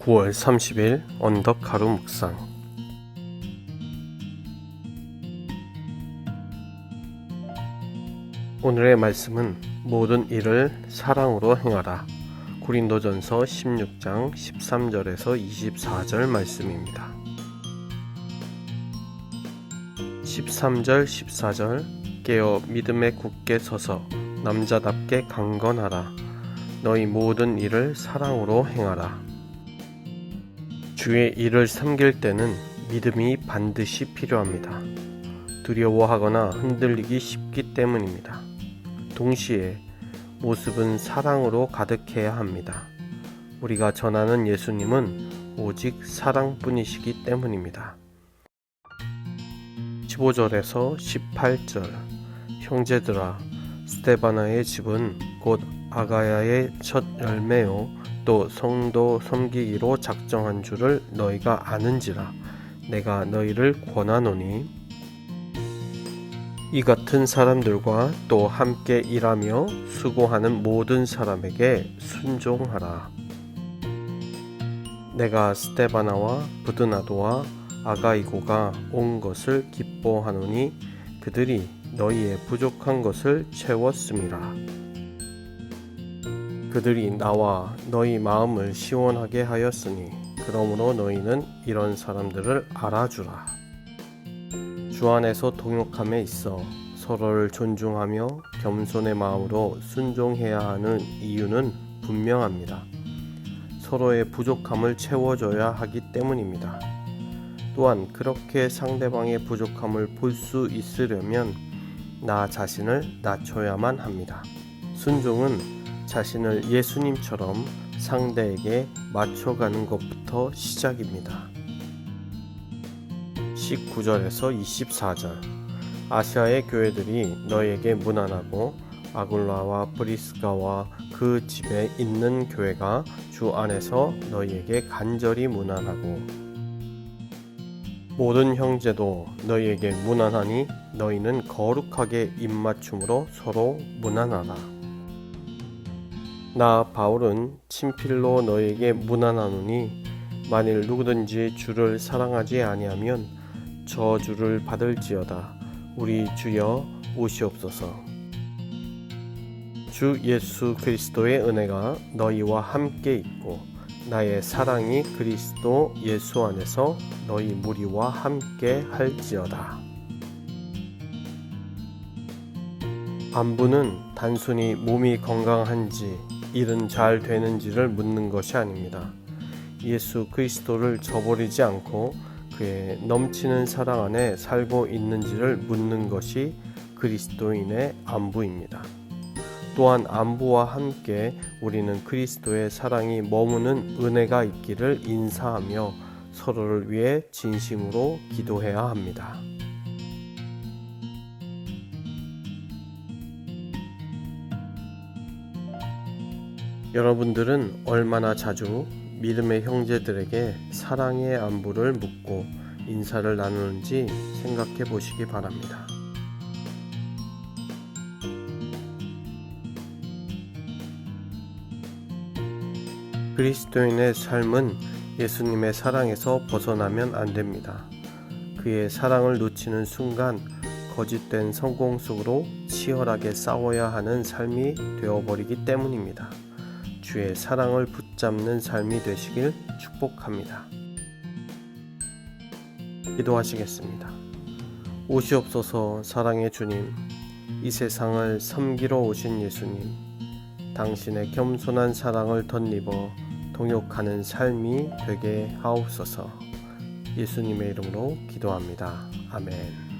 9월 30일 언덕 하루 묵상. 오늘의 말씀은 모든 일을 사랑으로 행하라. 고린도전서 16장 13절에서 24절 말씀입니다. 13절 14절 깨어 믿음에 굳게 서서 남자답게 강건하라. 너희 모든 일을 사랑으로 행하라 주의 일을 섬길 때는 믿음이 반드시 필요합니다. 두려워하거나 흔들리기 쉽기 때문입니다. 동시에 모습은 사랑으로 가득해야 합니다. 우리가 전하는 예수님은 오직 사랑뿐이시기 때문입니다. 15절에서 18절 형제들아 스테바나의 집은 곧 아가야의 첫 열매요 또 성도 섬기기로 작정한 줄을 너희가 아는지라 내가 너희를 권하노니 이 같은 사람들과 또 함께 일하며 수고하는 모든 사람에게 순종하라. 내가 스테바나와 부드나도와 아가이고가 온 것을 기뻐하노니 그들이 너희의 부족한 것을 채웠음이라. 그들이 나와 너희 마음을 시원하게 하였으니 그러므로 너희는 이런 사람들을 알아주라. 주 안에서 동역함에 있어 서로를 존중하며 겸손의 마음으로 순종해야 하는 이유는 분명합니다. 서로의 부족함을 채워줘야 하기 때문입니다. 또한 그렇게 상대방의 부족함을 볼 수 있으려면 나 자신을 낮춰야만 합니다. 순종은 자신을 예수님처럼 상대에게 맞춰가는 것부터 시작입니다. 19절에서 24절 아시아의 교회들이 너에게 무난하고 아굴라와 브리스가와 그 집에 있는 교회가 주 안에서 너희에게 간절히 무난하고 모든 형제도 너희에게 무난하니 너희는 거룩하게 입맞춤으로 서로 무난하라. 나 바울은 친필로 너희에게 무난하노니 만일 누구든지 주를 사랑하지 아니하면 저주를 받을지어다. 우리 주여 오시옵소서. 주 예수 그리스도의 은혜가 너희와 함께 있고 나의 사랑이 그리스도 예수 안에서 너희 무리와 함께 할지어다. 안부는 단순히 몸이 건강한지 일은 잘 되는지를 묻는 것이 아닙니다. 예수 그리스도를 저버리지 않고 그의 넘치는 사랑 안에 살고 있는지를 묻는 것이 그리스도인의 안부입니다. 또한 안부와 함께 우리는 그리스도의 사랑이 머무는 은혜가 있기를 인사하며 서로를 위해 진심으로 기도해야 합니다. 여러분들은 얼마나 자주 믿음의 형제들에게 사랑의 안부를 묻고 인사를 나누는지 생각해 보시기 바랍니다. 그리스도인의 삶은 예수님의 사랑에서 벗어나면 안 됩니다. 그의 사랑을 놓치는 순간 거짓된 성공 속으로 치열하게 싸워야 하는 삶이 되어버리기 때문입니다. 주의 사랑을 붙잡는 삶이 되시길 축복합니다. 기도하시겠습니다. 오시옵소서 사랑의 주님, 이 세상을 섬기러 오신 예수님, 당신의 겸손한 사랑을 덧입어 동역하는 삶이 되게 하옵소서. 예수님의 이름으로 기도합니다. 아멘.